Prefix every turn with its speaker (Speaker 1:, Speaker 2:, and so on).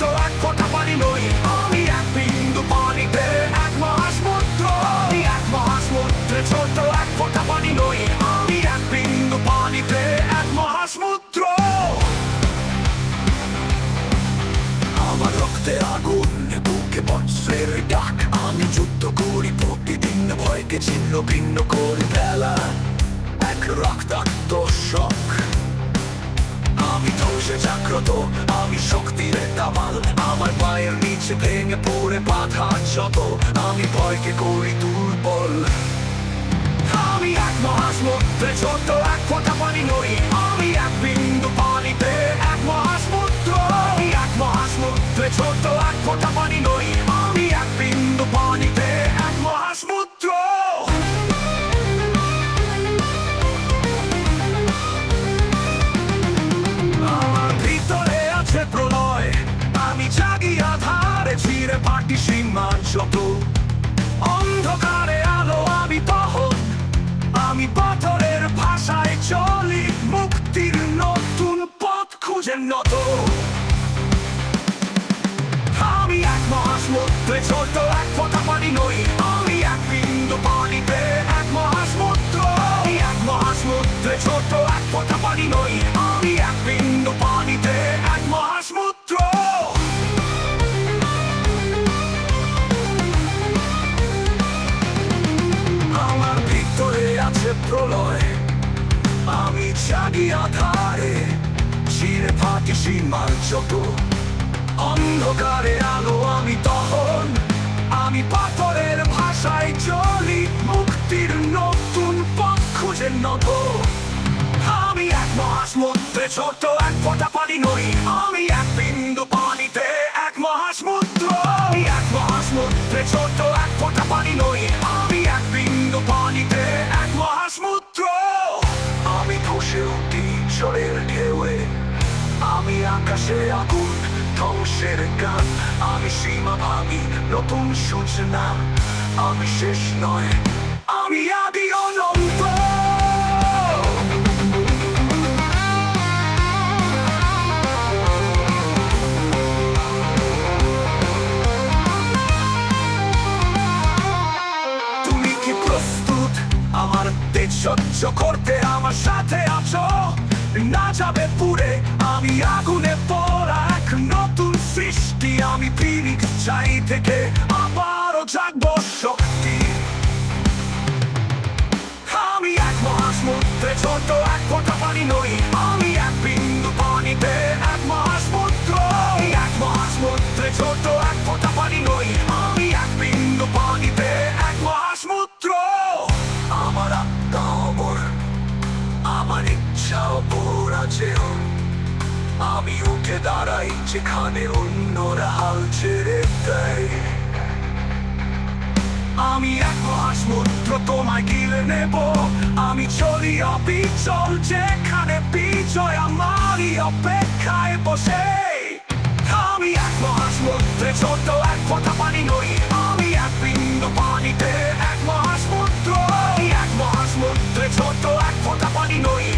Speaker 1: ছোট এক ফোঁটা পানি আমার রক্তে আগুন বুকে বজ্রের ডাক আমি যুদ্ধ করি প্রতিদিন ভয়কে ছিন্ন ভিন্ন করে ফেলা জাগ্রত, আমি শক্তির দামাল, আমার পায়ের নিচে ভেঙে পড়ে বাধা যত, আমি ভয়কে করি দুর্বল। আমি এক মহাসমুদ্রে ছোট এক ফোঁটা পানি নই, আমি এক বিন্দু পানিতে এক মহাসমুদ্র। আমি এক মহাসমুদ্রে ছোট এক ফোঁটা আধারে পাটি সীমা যত অন্ধকারে আলো, আমি তখন, আমি পাথরের ভাষায় চলি, মুক্তির নতুন পথ খুঁজে নত। আমি এক মহাসমুদ্রে ছোট এক ফোঁটা পানি নই, আমি এক বিন্দু পানিতে এক এক ছোট এক ফোঁটা পানি নই প্রলয়, আমি জাগি আধারে চিরে ফাটি সীমার যত অন্ধকারে আলো আমি তখন, আমি পাথরের ভাষায় চলি, মুক্তির নতুন পথ খুঁজে নব। আমি এক মহাসমুদ্রে ছোট এক ফোঁটা পানি নই, আমি এক বিন্দু পানিতে এক মহাসমুদ্র। আমি এক মহাসমুদ্রে ছোট এক ফোঁটা পানি নই ধ্বংসের গান আমি সীমা ভাঙি নতুন সূচনা আমি শেষ নয় আমি আদি অনন্ত তুমি কি প্রস্তুত আমার তেজ সহ্য করতে আমার সাথে আছো না যাবে পুরে আমি আগুনে পড়া নতুন সৃষ্টি আমি ফিরিক চাই থেকে আবারও জাগবো শক্তি। আমি এক মহাসমুদ্রে ছোট, এক ফোঁটা পানি নই। আমি এক বিন্দু পানিতে এক মহাসমুদ্র। এক মহাসমুদ্রে ছোট দাঁড়াই যেখানে অন্যরা হাল ছেড়ে দেয়। আমি এক মাস মুদ্র তোমায় গিলে নেব। আমি চলি যেখানে বিজয় আমারই অপেক্ষায় বসে। আমি এক মাস মুদ্রে ছোট এক কথা পানি নই। আমি এক বিন্দু পানিতে এক মাস মুদ্র এক মাস ছোট এক কথা পানি নই।